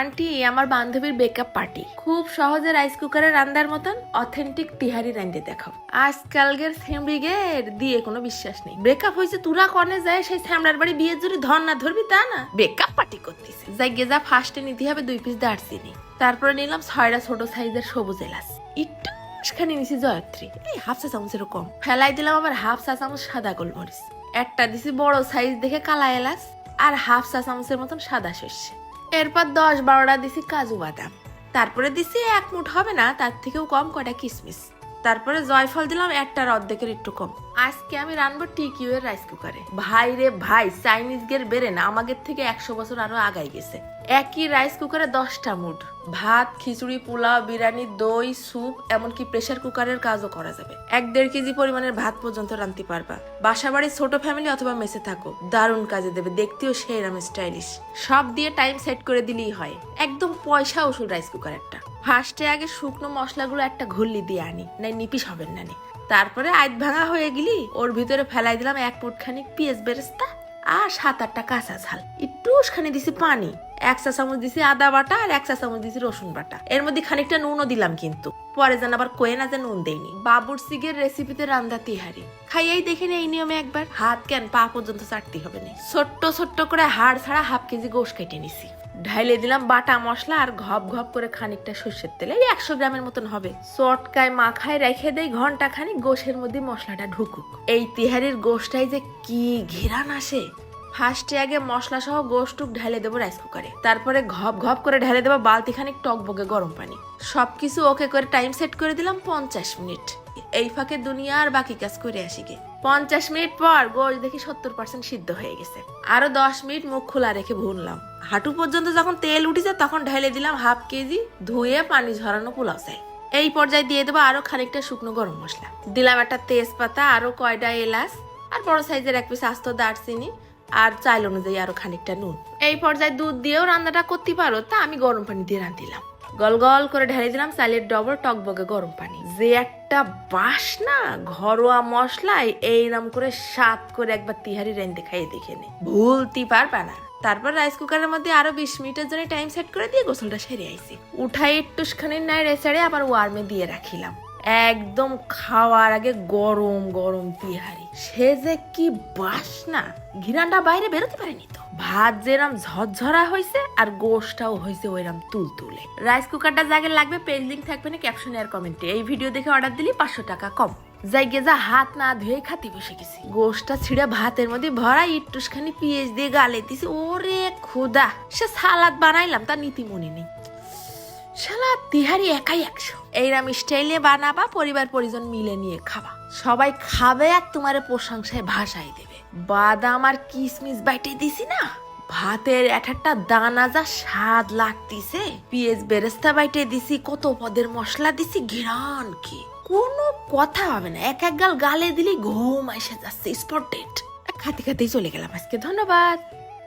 Aunty আমার বান্ধবীর backup party খুব সহজে রাইস কুকারে রান্দার মতন অথেন্টিক তিহারি রান্ধে দেখাও। আজকালকের ফ্যামিলিগের দিয়ে কোনো বিশ্বাস নেই। ব্রেকআপ হয়েছে তুরা কনে যায়, সেই স্যামলার বাড়ি বিয়ের জন্য ধর না ধরবি তা না। বেকআপ পার্টি করতেছে। যাই গে যা ফার্স্টে নিতে হবে, দুই পিস দারচিনি তারপরে নিলাম ছয়টা ছোট সাইজের সবুজ এলাচ। একটু নিছি জয়ত্রী। এই হাফ চা চামচের কম। ফেলাই দিলাম আবার হাফ চা চামচ সাদা গোলমরিচ। একটা দিছি বড় সাইজ দেখে কালা এলাচ, আর হাফ চা চামচের মতন সাদা সর্ষে। এরপর দশ বারোটা দিছি কাজু বাদাম। তারপরে দিছি এক মুঠ হবে না, তার থেকেও কম কটা কিসমিস। তারপরে জয়ফল দিলাম একটার অর্ধেকের একটু কম। আজকে আমি রান্নবো টিকিউ এর রাইস কুকারে। ভাই রে ভাই চাইনিজ গের বেড়ে না আমাদের থেকে একশো বছর আরও আগাই গেছে। একই রাইস কুকারে দশটা মুঠ ভাত খিচুড়ি পোলাও বিরিয়ানি দই স্যুপ এমনকি প্রেসার কুকারের কাজও করা যাবে। এক দেড় কেজি পরিমাণের ভাত পর্যন্ত রান্তি পারবা। বাসা বাড়ির ছোট ফ্যামিলি অথবা মেসে থাকো দারুণ কাজে দেবে দেখতেও সেই রাম স্টাইলিশ সব দিয়ে টাইম সেট করে দিলেই হয়। একদম পয়সা ওষুধ রাইস কুকার একটা ফার্স্টে আগে শুকনো মশলাগুলো একটা ঘুরলি দিয়ে আনি, নাই নিপিস হবেন না। তারপরে আইত ভাঙা হয়ে গেলি, ওর ভিতরে ফেলাই দিলাম এক ফুট খানিক পিঁয়াজ বেরেস্তা আর সাত আটটা কাঁচা ঝাল। একটু খানি দিছি পানি, এক চা চামচ দিছি আদা বাটা আর এক চা চামচ দিছি রসুন বাটা। এর মধ্যে খানিকটা নুনও দিলাম কিন্তু। পরে যেন আবার কোয়ে না যে নুন দেয়নি বাবুর সিগের রেসিপিতে রান্দা তিহারি। খাইয়াই দেখে এই নিয়মে একবার। হাত কেন পা পর্যন্ত চাটতে হবে না। ছোট্ট ছোট্ট করে হাড় ছাড়া হাফ কেজি গোশ কেটে নিছি। ঢাইলে দিলাম বাটা মশলা আর ঘপ ঘপ করে খানিকটা সর্ষের তেল। একশো গ্রামের মতন হবে। চটকায় মাখায় রেখে দেয় ঘণ্টা খানিক গোশের মধ্যে মশলাটা ঢুকুক। এই তিহারির গোশটাই যে কি ঘেরান আসে। ফার্স্টে আগে মশলা সহ গোশটুক ঢেলে দেবো রাইস কুকারে তারপরে ঘপ ঘপ করে ঢেলে দেবো বালতি খানিক টকবগে গরম পানি। সবকিছু ওকে করে টাইম সেট করে দিলাম পঞ্চাশ মিনিট। এই ফাঁকে দুনিয়া আর বাকি কাজ করে আসি গে। পঞ্চাশ মিনিট পর গোশ দেখি সত্তর পার্সেন্ট সিদ্ধ হয়ে গেছে। আরও দশ মিনিট মুখ খোলা রেখে ভুনলাম। হাঁটু পর্যন্ত যখন তেল উঠেছে, তখন ঢেলে দিলাম হাফ কেজি ধুয়ে পানি ঝরানো পোলাও চাই। এই পর্যায়ে দিয়ে দেবো আরও খানিকটা শুকনো গরম মশলা। দিলাম একটা তেজপাতা, আরও কয়টা এলাচ, আর বড় সাইজের এক পিস আস্ত দারচিনি, আর চাইল অনুযায়ী আরও খানিকটা নুন। এই পর্যায়ে দুধ দিয়েও রান্নাটা করতে পারো, তা আমি গরম পানি দিয়ে রান্ধিলাম। গল গল করে ঢেলে দিলাম চালের ডবল টকবগে গরম পানি। যে একটা বাসনা, ঘরোয়া মশলায় এইরকম করে স্বাদ করে একবার তিহারি রেন্দে খাইয়ে দেখে নে। ভুলতে পারবা না। তারপর রাইস কুকারের মধ্যে আরও বিশ মিনিটের জন্য টাইম সেট করে দিয়ে গোসলটা সেরে আইছি। উঠাই একটুখানি নাই রেসারে আবার ওয়ার্মে দিয়ে রাখিলাম। একদম খাওয়ার আগে গরম গরম তিহারি। সে যে কি বাসনা! ঘিরানটা বাইরে বেরোতে পারেনি তো। ভাত যেরাম ঝরঝরা হয়েছে আর গোশটাও হয়েছে ওইরাম তুলতুলে। রাইস কুকারটা জায়গায় লাগবে পেজ লিঙ্ক থাকবে না ক্যাপশনে আর কমেন্টে এই ভিডিও দেখে অর্ডার দিলি পাঁচশো টাকা কম। জায়গা যা হাত না ধুয়ে খাতে বসে গেছি। গোশটা ছিঁড়ে ভাতের মধ্যে ভরা ইটুসখানি পিঁয়াজ দিয়ে গালে দিছি। ওরে খুদা, সে সালাদ বানাইলাম, তার নীতি মনে নেই। শালা তিহারি একাই একশো। এইরাম স্টাইলে বানাবা, পরিবার পরিজন মিলে নিয়ে খাবা। সবাই খাবে আর তোমার প্রশংসায় ভাসাই দেবে। বাদাম আর কিসমিস বাইটে দিছি না। ভাতের এক একটা দানা যা স্বাদ লাগতিছে। পিএস বেরেস্তা বাইটে দিছি, কত পদের মশলা দিছি, ঘিরান কি। কোনো কথা হবে না। এক এক গাল গালে দিলেই ঘুম এসে যাচ্ছে স্পট ডেট খাতে খাতেই চলে গেলাম আজকে, ধন্যবাদ।